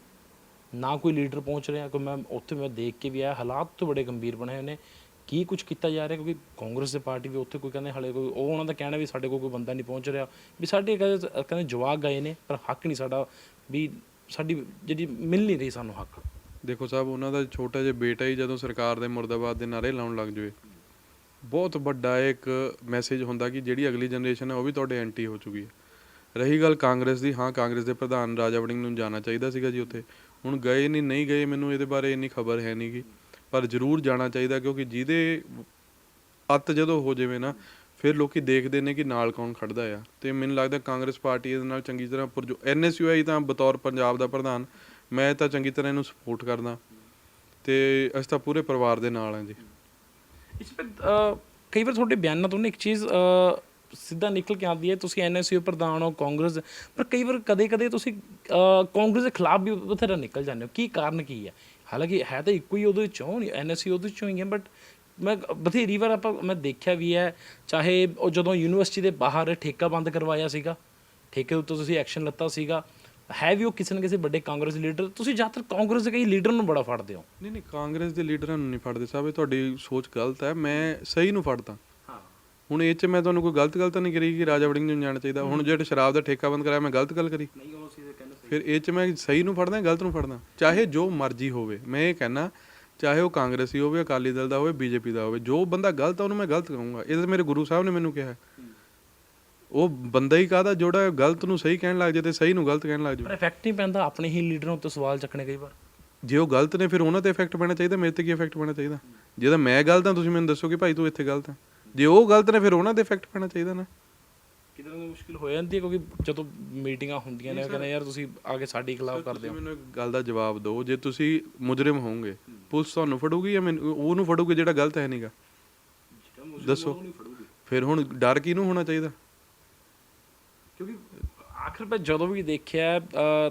ਨਾ ਕੋਈ ਲੀਡਰ ਪਹੁੰਚ ਰਿਹਾ ਕਿ ਮੈਂ ਉੱਥੇ ਮੈਂ ਦੇਖ ਕੇ ਵੀ ਆਇਆ, ਹਾਲਾਤ ਤੋਂ ਬੜੇ ਗੰਭੀਰ ਬਣੇ ਹੋਏ ਨੇ, ਕੀ ਕੁਝ ਕੀਤਾ ਜਾ ਰਿਹਾ, ਕਿਉਂਕਿ ਕਾਂਗਰਸ ਦੇ ਪਾਰਟੀ ਵੀ ਉੱਥੇ ਕੋਈ ਕਹਿੰਦੇ ਹਲੇ ਕੋਈ, ਉਹ ਉਹਨਾਂ ਦਾ ਕਹਿਣਾ ਵੀ ਸਾਡੇ ਕੋਲ ਕੋਈ ਬੰਦਾ ਨਹੀਂ ਪਹੁੰਚ ਰਿਹਾ, ਵੀ ਸਾਡੇ ਕਹਿੰਦੇ ਕਹਿੰਦੇ ਜਵਾਬ ਗਏ ਨੇ, ਪਰ ਹੱਕ ਨਹੀਂ ਸਾਡਾ, ਵੀ ਸਾਡੀ ਜਿਹੜੀ ਮਿਲ ਨਹੀਂ ਰਹੀ ਸਾਨੂੰ ਹੱਕ। ਦੇਖੋ ਸਾਹਿਬ, ਉਹਨਾਂ ਦਾ ਛੋਟਾ ਜਿਹਾ ਬੇਟਾ ਹੀ ਜਦੋਂ ਸਰਕਾਰ ਦੇ ਮੁਰਦਾਬਾਦ ਦੇ ਨਾਰੇ ਲਾਉਣ ਲੱਗ ਜਾਵੇ ਬਹੁਤ ਵੱਡਾ ਇੱਕ ਮੈਸੇਜ ਹੁੰਦਾ ਕਿ ਜਿਹੜੀ ਅਗਲੀ ਜਨਰੇਸ਼ਨ ਹੈ ਉਹ ਵੀ ਤੁਹਾਡੇ ਐਂਟੀ ਹੋ ਚੁੱਕੀ ਹੈ ਰਹੀ ਗੱਲ ਕਾਂਗਰਸ ਦੀ, ਹਾਂ, ਕਾਂਗਰਸ ਦੇ ਪ੍ਰਧਾਨ ਰਾਜਾ ਵੜਿੰਗ ਨੂੰ ਜਾਣਾ ਚਾਹੀਦਾ ਸੀਗਾ ਜੀ ਉੱਥੇ। ਹੁਣ ਗਏ ਨਹੀਂ ਨਹੀਂ ਗਏ, ਮੈਨੂੰ ਇਹਦੇ ਬਾਰੇ ਇੰਨੀ ਖਬਰ ਹੈ ਨਹੀਂ ਗੀ ਪਰ ਜ਼ਰੂਰ ਜਾਣਾ ਚਾਹੀਦਾ, ਕਿਉਂਕਿ ਜਿਹਦੇ ਅੱਤ ਜਦੋਂ ਹੋ ਜਾਵੇ ਨਾ, ਫਿਰ ਲੋਕੀ ਦੇਖਦੇ ਨੇ ਕਿ ਨਾਲ ਕੌਣ ਖੜਦਾ ਆ। ਤੇ ਮੈਨੂੰ ਲੱਗਦਾ ਕਾਂਗਰਸ ਪਾਰਟੀ ਇਹਦੇ ਨਾਲ ਚੰਗੀ ਤਰ੍ਹਾਂ ਪੁਰਜੋ ਐਨਐਸਯੂਆਈ ਤਾਂ ਬਤੌਰ ਪੰਜਾਬ ਦਾ ਪ੍ਰਧਾਨ, ਮੈਂ ਤਾਂ ਚੰਗੀ ਤਰ੍ਹਾਂ ਇਹਨੂੰ ਸਪੋਰਟ ਕਰਦਾ। ਤੇ ਅਸੀਂ ਤਾਂ ਪੂਰੇ ਪਰਿਵਾਰ ਦੇ ਨਾਲ ਹਾਂ ਜੀ। ਇਸ ਪਰ ਕਈ ਵਾਰ ਤੁਹਾਡੇ ਬਿਆਨਾਂ ਤੋਂ ਨਾ ਇੱਕ ਚੀਜ਼ ਸਿੱਧਾ ਨਿਕਲ ਕੇ ਆਉਂਦੀ ਹੈ, ਤੁਸੀਂ ਐਨਐਸਯੂ ਪ੍ਰਧਾਨ ਹੋ, ਕਾਂਗਰਸ, ਪਰ ਕਈ ਵਾਰ ਕਦੇ-ਕਦੇ ਤੁਸੀਂ ਕਾਂਗਰਸ ਦੇ ਖਿਲਾਫ ਵੀ ਬਥੇਰਾ ਨਿਕਲ ਜਾਂਦੇ ਹੋ। ਕੀ ਕਾਰਨ ਕੀ ਹੈ? ਹਾਲਾਂਕਿ ਹੈ ਤਾਂ ਇੱਕੋ ਹੀ ਉਹਦੇ ਚੋਂ, ਐਨਐਸਯੂ ਉਹਦੇ ਚੋਂ ਹੀ ਹੈ ਬਟ ਮੈਂ ਬਥੇਰੀ ਵਾਰ ਆਪਾਂ, ਮੈਂ ਦੇਖਿਆ ਵੀ ਹੈ, ਚਾਹੇ ਉਹ ਜਦੋਂ ਯੂਨੀਵਰਸਿਟੀ ਦੇ ਬਾਹਰ ਠੇਕਾ ਬੰਦ ਕਰਵਾਇਆ ਸੀਗਾ, ਠੇਕੇ ਉੱਤੇ ਤੁਸੀਂ ਐਕਸ਼ਨ ਲੱਤਾ ਸੀਗਾ ਹੈ ਵੀ ਉਹ ਕਿਸੇ ਨਾ ਕਿਸੇ ਵੱਡੇ ਕਾਂਗਰਸ ਲੀਡਰ ਤੁਸੀਂ ਜ਼ਿਆਦਾਤਰ ਕਾਂਗਰਸ ਦੇ ਕਈ ਲੀਡਰ ਨੂੰ ਬੜਾ ਫੜਦੇ ਹੋ। ਨਹੀਂ ਨਹੀਂ ਕਾਂਗਰਸ ਦੇ ਲੀਡਰਾਂ ਨੂੰ ਨਹੀਂ ਫੜਦੇ ਸਾਹਿਬ ਇਹ ਤੁਹਾਡੀ ਸੋਚ ਗਲਤ ਹੈ। ਮੈਂ ਸਹੀ ਨੂੰ ਫੜਦਾ। ਹਾਂ। ਹੁਣ ਇਹ ਚ ਮੈਂ ਤੁਹਾਨੂੰ ਕੋਈ ਗਲਤ ਗੱਲ ਤਾਂ ਨਹੀਂ ਕਰੀ ਕਿ ਰਾਜਾ ਵੜਿੰਗ ਨੂੰ ਜਾਣਾ ਚਾਹੀਦਾ। ਹੁਣ ਜਿਹੜੇ ਸ਼ਰਾਬ ਦਾ ਠੇਕਾ ਬੰਦ ਕਰਾਇਆ ਮੈਂ ਗਲਤ ਗੱਲ ਕਰੀ? ਨਹੀਂ ਉਹ ਸੀ ਕਹਿੰਦੇ ਫਿਰ ਇਹ ਚ ਮੈਂ ਸਹੀ ਨੂੰ ਫੜਦਾ ਗਲਤ ਨੂੰ ਫੜਦਾ? ਚਾਹੇ ਜੋ ਮਰਜ਼ੀ ਹੋਵੇ ਮੈਂ ਇਹ ਕਹਿਣਾ ਚਾਹੇ ਉਹ ਕਾਂਗਰਸੀ ਹੋਵੇ ਅਕਾਲੀ ਦਲ ਦਾ ਹੋਵੇ ਬੀਜੇਪੀ ਦਾ ਹੋਵੇ ਜੋ ਬੰਦਾ ਗਲਤ ਆ ਉਹਨੂੰ ਮੈਂ ਗਲਤ ਕਹੂੰਗਾ। ਇਹ ਤਾਂ ਮੇਰੇ ਗੁਰੂ ਸਾਹਿਬ ਨੇ ਮੈਨੂੰ ਕਿਹਾ। ਹੈ। ਉਹ ਬੰਦਾ ਹੀ ਕਾਹਦਾ ਜਿਹੜਾ ਗਲਤ ਨੂੰ ਸਹੀ ਕਹਿਣ ਲੱਗ ਜਾਏ ਤੇ ਸਹੀ ਨੂੰ ਗਲਤ ਕਹਿਣ ਲੱਗ ਪਰ ਜਾਵੇ ਇਫੈਕਟ ਨਹੀਂ ਪੈਂਦਾ ਆਪਣੇ ਹੀ ਲੀਡਰਾਂ ਉੱਤੇ ਸਵਾਲ ਚੱਕਣੇ ਕਈ ਵਾਰ। ਜੇ ਉਹ ਗਲਤ ਨੇ ਫਿਰ ਉਹਨਾਂ ਤੇ ਇਫੈਕਟ ਪੈਣਾ ਚਾਹੀਦਾ ਮੇਰੇ ਤੇ ਕੀ ਇਫੈਕਟ ਪੈਣਾ ਚਾਹੀਦਾ? ਜੇ ਤਾਂ ਮੈਂ ਗਲਤ ਹਾਂ ਤੁਸੀਂ ਮੈਨੂੰ ਦੱਸੋ ਕਿ ਭਾਈ ਤੂੰ ਇੱਥੇ ਗਲਤ ਹੈ। ਜੇ ਉਹ ਗਲਤ ਨੇ ਫਿਰ ਉਹਨਾਂ ਤੇ ਇਫੈਕਟ ਪੈਣਾ ਚਾਹੀਦਾ ਨਾ। ਕਿਤੇ ਨਾ ਮੁਸ਼ਕਿਲ ਹੋ ਜਾਂਦੀ ਹੈ ਕਿਉਂਕਿ ਜਦੋਂ ਮੀਟਿੰਗਾਂ ਹੁੰਦੀਆਂ ਨੇ ਉਹ ਕਹਿੰਦੇ ਯਾਰ ਤੁਸੀਂ ਆ ਕੇ ਸਾਡੇ ਖਿਲਾਫ ਕਰਦੇ ਤੁਸੀਂ ਹੋ ਮੈਨੂੰ ਇੱਕ ਗੱਲ ਦਾ ਜਵਾਬ ਦਿਓ ਜੇ ਤੁਸੀਂ ਮੁਜਰਮ ਹੋਵੋਗੇ ਪੁਲਿਸ ਤੁਹਾਨੂੰ ਫੜੂਗੀ ਜਾਂ ਮੈਨੂੰ ਉਹਨੂੰ ਫੜੂਗੀ ਜਿਹੜਾ ਗਲਤ ਹੈ ਨਹੀਂਗਾ ਦੱਸੋ। ਫਿਰ ਹੁਣ ਡਰ ਕਿਹਨੂੰ ਹੋਣਾ ਚਾਹੀਦਾ? ਕਿਉਂਕਿ ਆਖਰ ਵਿੱਚ ਜਦੋਂ ਵੀ ਦੇਖਿਆ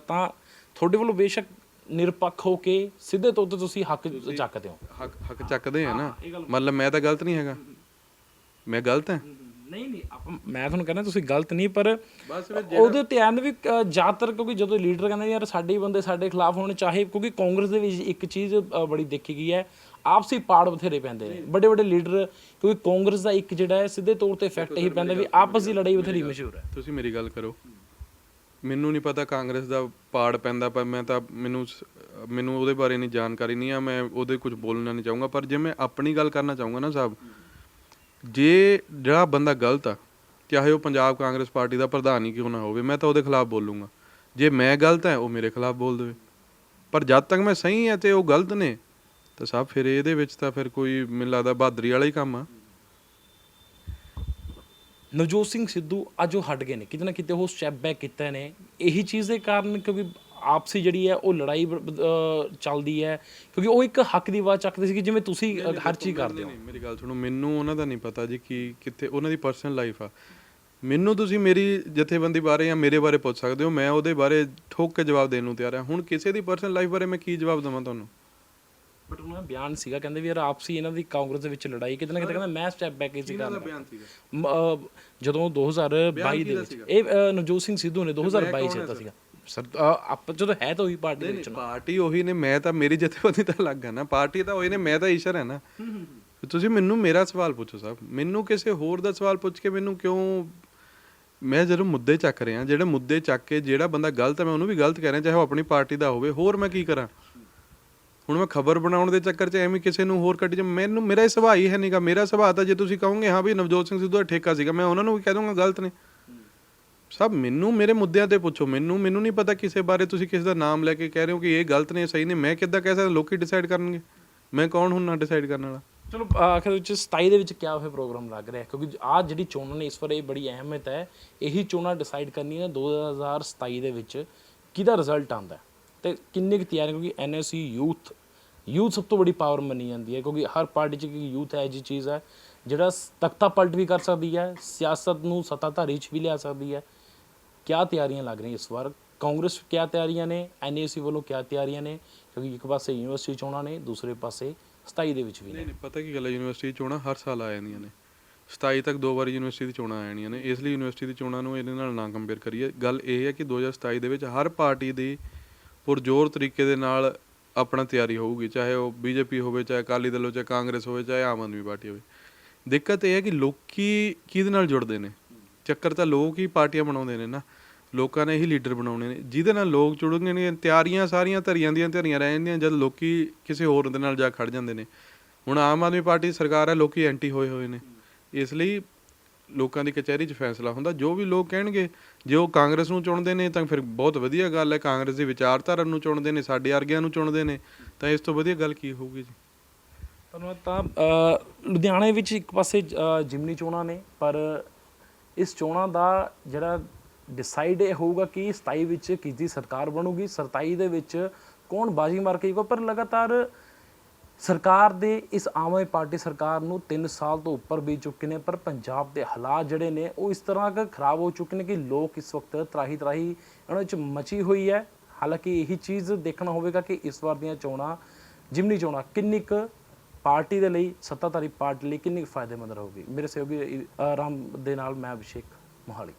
ਤਾਂ ਤੁਹਾਡੇ ਵੱਲੋਂ ਬੇਸ਼ੱਕ ਨਿਰਪੱਖ ਹੋ ਕੇ ਸਿੱਧੇ ਤੌਰ ਤੇ ਤੁਸੀਂ ਹੱਕ ਚੱਕਦੇ ਹੋ। ਹੱਕ ਹੱਕ ਚੱਕਦੇ ਆ ਨਾ। ਮਤਲਬ ਮੈਂ ਤਾਂ ਗਲਤ ਨਹੀਂ ਹੈਗਾ। ਮੈਂ ਗਲਤ ਹਾਂ? ਨਹੀਂ ਨਹੀਂ ਆਪਾਂ ਮੈਂ ਤੁਹਾਨੂੰ ਕਹਿੰਦਾ ਤੁਸੀਂ ਗਲਤ ਨਹੀਂ ਪਰ ਉਹਦੇ ਤੇ ਐਂਡ ਵੀ ਜ਼ਿਆਦਾਤਰ ਕਿਉਂਕਿ ਜਦੋਂ ਲੀਡਰ ਕਹਿੰਦੇ ਯਾਰ ਸਾਡੇ ਹੀ ਬੰਦੇ ਸਾਡੇ ਖਿਲਾਫ ਹੋਣ ਚਾਹੇ ਕਿਉਂਕਿ ਕਾਂਗਰਸ ਦੇ ਵਿੱਚ ਇੱਕ ਚੀਜ਼ ਬੜੀ ਦੇਖੀ ਗਈ ਹੈ ਆਪਸੀ ਪਾੜ ਬਥੇਰੇ ਪੈਂਦੇ ਨੇ। ਵੱਡੇ ਵੱਡੇ ਲੀਡਰ, ਕਿਉਂਕਿ ਕਾਂਗਰਸ ਦਾ ਇੱਕ ਜਿਹੜਾ ਹੈ, ਸਿੱਧੇ ਤੌਰ ਤੇ ਇਫੈਕਟ ਇਹੀ ਪੈਂਦਾ ਵੀ ਆਪਸ ਦੀ ਲੜਾਈ ਬਥੇਰੀ ਮਸ਼ਹੂਰ ਹੈ। ਤੁਸੀਂ ਮੇਰੀ ਗੱਲ ਕਰੋ। ਮੈਨੂੰ ਨਹੀਂ ਪਤਾ ਕਾਂਗਰਸ ਦਾ ਪਾੜ ਪੈਂਦਾ, ਪਰ ਮੈਂ ਤਾਂ ਮੈਨੂੰ ਮੈਨੂੰ ਉਹਦੇ ਬਾਰੇ ਨਹੀਂ ਜਾਣਕਾਰੀ ਨਹੀਂ ਆ, ਮੈਂ ਉਹਦੇ ਕੁਝ ਬੋਲਣਾ ਨਹੀਂ ਚਾਹੂੰਗਾ। ਪਰ ਜੇ ਮੈਂ ਆਪਣੀ ਗੱਲ ਕਰਨਾ ਚਾਹੂੰਗਾ ਨਾ ਸਾਹਿਬ, ਜੇ ਜਿਹੜਾ ਬੰਦਾ ਗਲਤ ਆ, ਚਾਹੇ ਉਹ ਪੰਜਾਬ ਕਾਂਗਰਸ ਪਾਰਟੀ ਦਾ ਪ੍ਰਧਾਨ ਹੀ ਕਿਉਂ ਨਾ ਹੋਵੇ, ਮੈਂ ਤਾਂ ਉਹਦੇ ਖਿਲਾਫ ਬੋਲੂੰਗਾ। ਜੇ ਮੈਂ ਗਲਤ ਹਾਂ ਉਹ ਮੇਰੇ ਖਿਲਾਫ ਬੋਲ ਦੇਵੇ। ਪਰ ਜਦ ਤੱਕ ਮੈਂ ਸਹੀ ਹਾਂ ਤੇ ਉਹ ਗਲਤ ਨੇ ਤਾਂ ਸਾਹਿਬ ਫਿਰ ਇਹਦੇ ਵਿੱਚ ਤਾਂ ਫਿਰ ਕੋਈ ਮੈਨੂੰ ਲੱਗਦਾ ਬਹਾਦਰੀ ਵਾਲਾ ਹੀ ਕੰਮ ਆ। ਨਵਜੋਤ ਸਿੰਘ ਸਿੱਧੂ ਅੱਜ ਉਹ ਹਟ ਗਏ ਨੇ ਕਿਤੇ ਨਾ ਕਿਤੇ ਉਹ ਸਟੈਪ ਬੈਕ ਕੀਤਾ ਨੇ। ਇਹੀ ਚੀਜ਼ ਦੇ ਕਾਰਨ ਕਿਉਂਕਿ ਆਪਸੀ ਜਿਹੜੀ ਹੈ ਉਹ ਲੜਾਈ ਚੱਲਦੀ ਹੈ ਕਿਉਂਕਿ ਉਹ ਇੱਕ ਹੱਕ ਦੀ ਆਵਾਜ਼ ਚੱਕਦੇ ਸੀ ਕਿ ਜਿਵੇਂ ਤੁਸੀਂ ਹਰ ਚੀਜ਼ ਕਰਦੇ ਹੋ। ਮੇਰੀ ਗੱਲ ਸੁਣੋ ਮੈਨੂੰ ਉਹਨਾਂ ਦਾ ਨਹੀਂ ਪਤਾ ਜੀ ਕਿ ਕਿੱਥੇ ਉਹਨਾਂ ਦੀ ਪਰਸਨਲ ਲਾਈਫ ਆ। ਮੈਨੂੰ ਤੁਸੀਂ ਮੇਰੀ ਜਥੇਬੰਦੀ ਬਾਰੇ ਜਾਂ ਮੇਰੇ ਬਾਰੇ ਪੁੱਛ ਸਕਦੇ ਹੋ ਮੈਂ ਉਹਦੇ ਬਾਰੇ ਠੋਕ ਕੇ ਜਵਾਬ ਦੇਣ ਨੂੰ ਤਿਆਰ ਹਾਂ। ਹੁਣ ਕਿਸੇ ਦੀ ਪਰਸਨਲ ਲਾਈਫ ਬਾਰੇ ਮੈਂ ਕੀ ਜਵਾਬ ਦੇਵਾਂ ਤੁਹਾਨੂੰ? ਬਟ ਉਹਨਾਂ ਦਾ ਬਿਆਨ ਸੀਗਾ ਕਹਿੰਦੇ ਵੀ ਯਾਰ ਆਪਸੀ ਇਹਨਾਂ ਦੀ ਕਾਂਗਰਸ ਦੇ ਵਿੱਚ ਲੜਾਈ ਕਿਤੇ ਨਾ ਕਿਤੇ ਕਹਿੰਦਾ ਮੈਂ ਸਟੈਪ ਬੈਕ ਬਿਆਨ ਸੀਗਾ? ਮ- ਅਹ ਜਦੋਂ 2022 ਦੇ ਵਿੱਚ ਇਹ ਅਹ, ਨਵਜੋਤ ਸਿੰਘ ਸਿੱਧੂ ਨੇ 2022 ਚ ਦਿੱਤਾ ਸੀਗਾ। ਸਰ ਅਹ, ਆਪ ਜਦੋਂ ਹੈ ਤਾਂ ਉਹੀ ਪਾਰਟੀ ਦੇ ਵਿੱਚ ਨਾ। ਪਾਰਟੀ ਉਹੀ ਨੇ ਮੈਂ ਤਾਂ ਮੇਰੀ ਜਥੇਬੰਦੀ ਤਾਂ ਅਲੱਗ ਆ ਨਾ। ਪਾਰਟੀ ਤਾਂ ਉਹੀ ਨੇ ਮੈਂ ਤਾਂ ਈਸ਼ਰ ਹੈ ਨਾ ਤੁਸੀਂ ਮੈਨੂੰ ਮੇਰਾ ਸਵਾਲ ਪੁੱਛੋ ਸਾਹਿਬ ਮੈਨੂੰ ਕਿਸੇ ਹੋਰ ਦਾ ਸਵਾਲ ਪੁੱਛ ਕੇ ਮੈਨੂੰ ਕਿਉਂ ਮੈਂ ਜਦੋਂ ਮੁੱਦੇ ਚੱਕ ਰਿਹਾ ਜਿਹੜੇ ਮੁੱਦੇ ਚੱਕ ਕੇ ਜਿਹੜਾ ਬੰਦਾ ਗਲਤ ਹੈ ਮੈਂ ਉਹਨੂੰ ਵੀ ਗਲਤ ਕਹਿ ਰਿਹਾ ਚਾਹੇ ਉਹ ਆਪਣੀ ਪਾਰਟੀ ਦਾ ਹੋਵੇ ਹੋਰ ਮੈਂ ਕੀ ਕਰਾਂ? ਹੁਣ ਮੈਂ ਖਬਰ ਬਣਾਉਣ ਦੇ ਚੱਕਰ 'ਚ ਐਵੇਂ ਕਿਸੇ ਨੂੰ ਹੋਰ ਕੱਢ ਜਾ ਮੈਨੂੰ, ਮੇਰਾ ਇਹ ਸੁਭਾਅ ਹੀ ਹੈ ਨਹੀਂਗਾ ਮੇਰਾ ਸੁਭਾਅ ਤਾਂ ਜੇ ਤੁਸੀਂ ਕਹੋਗੇ, ਹਾਂ ਵੀ ਨਵਜੋਤ ਸਿੰਘ ਸਿੱਧੂ ਦਾ ਠੇਕਾ ਸੀਗਾ, ਮੈਂ ਉਹਨਾਂ ਨੂੰ ਵੀ ਕਹਿ ਦੂੰਗਾ ਗਲਤ ਨੇ। ਸਭ ਮੈਨੂੰ, ਮੇਰੇ ਮੁੱਦਿਆਂ ਤੇ ਪੁੱਛੋ। ਮੈਨੂੰ ਮੈਨੂੰ ਨਹੀਂ ਪਤਾ ਕਿਸੇ ਬਾਰੇ ਤੁਸੀਂ ਕਿਸੇ ਦਾ ਨਾਮ ਲੈ ਕੇ ਕਹਿ ਰਹੇ ਹੋ ਕਿ ਇਹ ਗਲਤ ਨੇ ਸਹੀ ਨੇ। ਮੈਂ ਕਿੱਦਾਂ ਕਹਿ ਸਕਦਾ? ਲੋਕੀ ਡਿਸਾਈਡ ਕਰਨਗੇ। ਮੈਂ ਕੌਣ ਹੁੰਨਾ ਡਿਸਾਈਡ ਕਰਨ ਵਾਲਾ? ਚਲੋ ਆਖਰ ਵਿੱਚ 27 ਦੇ ਵਿੱਚ ਕਿਆ ਹੋਇਆ ਪ੍ਰੋਗਰਾਮ ਲੱਗ ਰਿਹਾ? ਕਿਉਂਕਿ ਆਹ ਜਿਹੜੀ ਚੋਣਾਂ ਨੇ, ਇਸ ਵਾਰ ਇਹ ਬੜੀ ਅਹਿਮੀਅਤ ਹੈ। ਇਹੀ ਚੋਣਾਂ ਡਿਸਾਈਡ ਕਰਨੀਆਂ ਨੇ 2027 ਦੇ ਵਿੱਚ। ਕਿਹਦਾ ਰਿਜ਼ਲਟ ਆਂਦਾ ਤੇ ਕਿੰਨੀ ਕੁ ਤਿਆਰੀ ਕਿਉਂਕਿ ਐਨਐਸਯੂ ਯੂਥ ਯੂਥ ਸਭ ਤੋਂ ਵੱਡੀ ਪਾਵਰ ਮੰਨੀ ਜਾਂਦੀ ਹੈ, ਕਿਉਂਕਿ ਹਰ ਪਾਰਟੀ 'ਚ ਇੱਕ ਯੂਥ ਹੈ ਜੀ ਚੀਜ਼ ਹੈ, ਜਿਹੜਾ ਤਖਤਾ ਪਲਟ ਵੀ ਕਰ ਸਕਦੀ ਹੈ, ਸਿਆਸਤ ਨੂੰ ਸੱਤਾਧਾਰੀ 'ਚ ਵੀ ਲਿਆ ਸਕਦੀ ਹੈ। ਕਿਆ ਤਿਆਰੀਆਂ ਲੱਗ ਰਹੀਆਂ ਇਸ ਵਾਰ? ਕਾਂਗਰਸ ਕਿਆ ਤਿਆਰੀਆਂ ਨੇ? ਐਨਏਸੀ ਵੱਲੋਂ ਕਿਆ ਤਿਆਰੀਆਂ ਨੇ? ਕਿਉਂਕਿ ਇੱਕ ਪਾਸੇ ਯੂਨੀਵਰਸਿਟੀ ਚੋਣਾਂ ਨੇ, ਦੂਸਰੇ ਪਾਸੇ 27 ਦੇ ਵਿੱਚ ਵੀ ਨੇ। ਨਹੀਂ ਨਹੀਂ, ਪਤਾ ਕੀ ਗੱਲ ਹੈ ਯੂਨੀਵਰਸਿਟੀ ਚੋਣਾਂ ਹਰ ਸਾਲ ਆ ਜਾਂਦੀਆਂ ਨੇ। 27 ਤੱਕ ਦੋ ਵਾਰ ਯੂਨੀਵਰਸਿਟੀ ਦੀ ਚੋਣਾਂ ਆ ਜਾਣੀਆਂ ਨੇ। ਇਸ ਲਈ ਯੂਨੀਵਰਸਿਟੀ ਦੀ ਚੋਣਾਂ ਨੂੰ ਇਹਦੇ ਨਾਲ ਨਾ ਕੰਪੇਅਰ ਕਰੀਏ। ਗੱਲ ਇਹ ਹੈ ਕਿ 2027 ਦੇ ਵਿੱਚ ਹਰ ਪਾਰਟੀ ਦੀ ਪੁਰਜ਼ੋਰ ਤਰੀਕੇ ਦੇ ਨਾਲ ਆਪਣਾ ਤਿਆਰੀ ਹੋਊਗੀ, ਚਾਹੇ ਉਹ ਬੀਜੇਪੀ ਹੋਵੇ, ਚਾਹੇ ਅਕਾਲੀ ਦਲ ਹੋਵੇ, ਚਾਹੇ ਕਾਂਗਰਸ ਹੋਵੇ, ਚਾਹੇ ਆਮ ਆਦਮੀ ਪਾਰਟੀ ਹੋਵੇ। ਦਿੱਕਤ ਇਹ ਹੈ ਕਿ ਲੋਕੀ ਕਿਹਦੇ ਨਾਲ ਜੁੜਦੇ ਨੇ? ਚੱਕਰ ਤਾਂ ਲੋਕ ਹੀ ਪਾਰਟੀਆਂ ਬਣਾਉਂਦੇ ਨੇ ਨਾ। ਲੋਕਾਂ ਨੇ ਹੀ ਲੀਡਰ ਬਣਾਉਣੇ ਨੇ। ਜਿਹਦੇ ਨਾਲ ਲੋਕ ਜੁੜਨਗੇ ਨੇ, ਤਿਆਰੀਆਂ ਸਾਰੀਆਂ ਧਰੀਆਂ ਦੀਆਂ ਧਰੀਆਂ ਰਹਿ ਜਾਂਦੀਆਂ, ਜਦ ਲੋਕੀ ਕਿਸੇ ਹੋਰ ਦੇ ਨਾਲ ਜਾ ਖੜ ਜਾਂਦੇ ਨੇ। ਹੁਣ ਆਮ ਆਦਮੀ ਪਾਰਟੀ ਸਰਕਾਰ ਹੈ, ਲੋਕੀ ਐਂਟੀ ਹੋਏ ਹੋਏ ਨੇ। ਇਸ ਲਈ ਲੋਕਾਂ ਦੀ ਕਚਹਿਰੀ 'ਚ ਫੈਸਲਾ ਹੁੰਦਾ, ਜੋ ਵੀ ਲੋਕ ਕਹਿਣਗੇ, ਜੇ ਉਹ ਕਾਂਗਰਸ ਨੂੰ ਚੁਣਦੇ ਨੇ ਤਾਂ ਫਿਰ ਬਹੁਤ ਵਧੀਆ ਗੱਲ ਹੈ, ਕਾਂਗਰਸ ਦੀ ਵਿਚਾਰਧਾਰਾ ਨੂੰ ਚੁਣਦੇ ਨੇ, ਸਾਡੇ ਵਰਗਿਆਂ ਨੂੰ ਚੁਣਦੇ ਨੇ, ਤਾਂ ਇਸ ਤੋਂ ਵਧੀਆ ਗੱਲ ਕੀ ਹੋਊਗੀ ਜੀ? ਤੁਹਾਨੂੰ ਤਾਂ ਲੁਧਿਆਣੇ ਵਿੱਚ ਇੱਕ ਪਾਸੇ ਜਿਮਨੀ ਚੋਣਾਂ ਨੇ, ਪਰ ਇਸ ਚੋਣਾਂ ਦਾ ਜਿਹੜਾ ਡਿਸਾਈਡ ਇਹ ਹੋਊਗਾ ਕਿ 27 ਵਿੱਚ ਕਿਸ ਦੀ ਸਰਕਾਰ ਬਣੂਗੀ 27 ਦੇ ਵਿੱਚ ਕੌਣ ਬਾਜੀ ਮਾਰ ਕੇ ਪਰ ਲਗਾਤਾਰ ਸਰਕਾਰ ਦੇ ਇਸ ਆਮ ਆਦਮੀ ਪਾਰਟੀ ਸਰਕਾਰ ਨੂੰ 3 ਸਾਲ ਤੋਂ ਉੱਪਰ ਬੀਤ ਚੁੱਕੇ ਨੇ, ਪਰ ਪੰਜਾਬ ਦੇ ਹਾਲਾਤ ਜਿਹੜੇ ਨੇ ਉਹ ਇਸ ਤਰ੍ਹਾਂ ਕਿ ਖਰਾਬ ਹੋ ਚੁੱਕੇ ਨੇ ਕਿ ਲੋਕ ਇਸ ਵਕਤ ਤਰਾਹੀ ਤਰਾਹੀ ਉਹਨਾਂ ਵਿੱਚ ਮਚੀ ਹੋਈ ਹੈ। ਹਾਲਾਂਕਿ ਇਹੀ ਚੀਜ਼ ਦੇਖਣਾ ਹੋਵੇਗਾ ਕਿ ਇਸ ਵਾਰ ਦੀਆਂ ਚੋਣਾਂ, ਜਿਮਨੀ ਚੋਣਾਂ, ਕਿੰਨੀ ਕੁ ਪਾਰਟੀ ਦੇ ਲਈ, ਸੱਤਾਧਾਰੀ ਪਾਰਟੀ ਲਈ ਕਿੰਨੀ ਕੁ ਫਾਇਦੇਮੰਦ ਰਹੂਗੀ। ਮੇਰੇ ਸਹਿਯੋਗੀ ਰਾਮ ਦੇ ਨਾਲ ਮੈਂ ਅਭਿਸ਼ੇਕ ਮੋਹਾਲੀ।